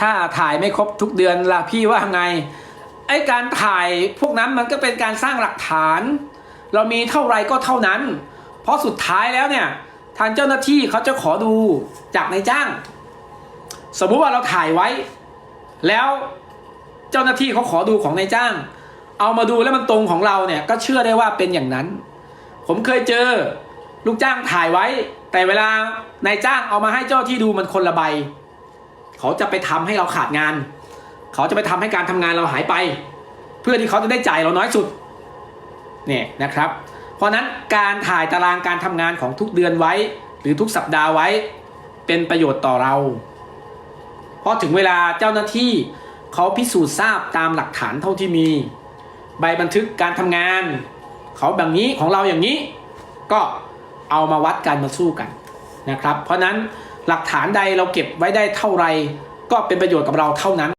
ถ้าถ่ายไม่ครบทุกเดือนล่ะพี่ว่าไงไอ้การถ่ายพวกนั้นมันก็เป็นการสร้างหลักฐาน เรามีเท่าไรก็เท่านั้น เพราะสุดท้ายแล้วเนี่ยทางเจ้าหน้าที่เขาจะขอดูจากนายจ้าง สมมุติว่าเราถ่ายไว้ แล้วเจ้าหน้าที่เขาขอดูของนายจ้าง เอามาดูแล้วมันตรงของเราเนี่ยก็เชื่อได้ว่าเป็นอย่างนั้น ผมเคยเจอลูกจ้างถ่ายไว้ แต่เวลานายจ้างเอามาให้เจ้าที่ดูมันคนละใบ เขาจะไปทำให้เราขาดงาน เขาจะไปทำให้การทำงานเราหายไป เพื่อที่เขาจะได้จ่ายเราน้อยสุดเนี่ยนะครับ เพราะนั้นการถ่ายตารางการทำงานของทุกเดือนไว้ หรือทุกสัปดาห์ไว้เป็นประโยชน์ต่อเราเพราะถึงเวลาเจ้าหน้าที่เขาพิสูจน์ทราบตามหลักฐานเท่าที่มี ใบบันทึกการทำงาน เขาแบบนี้ของเราอย่างนี้ ก็เอามาวัดกันมาสู้กันนะครับ เพราะนั้น หลักฐานใดเราเก็บไว้ได้เท่าไร ก็เป็นประโยชน์กับเราเท่านั้น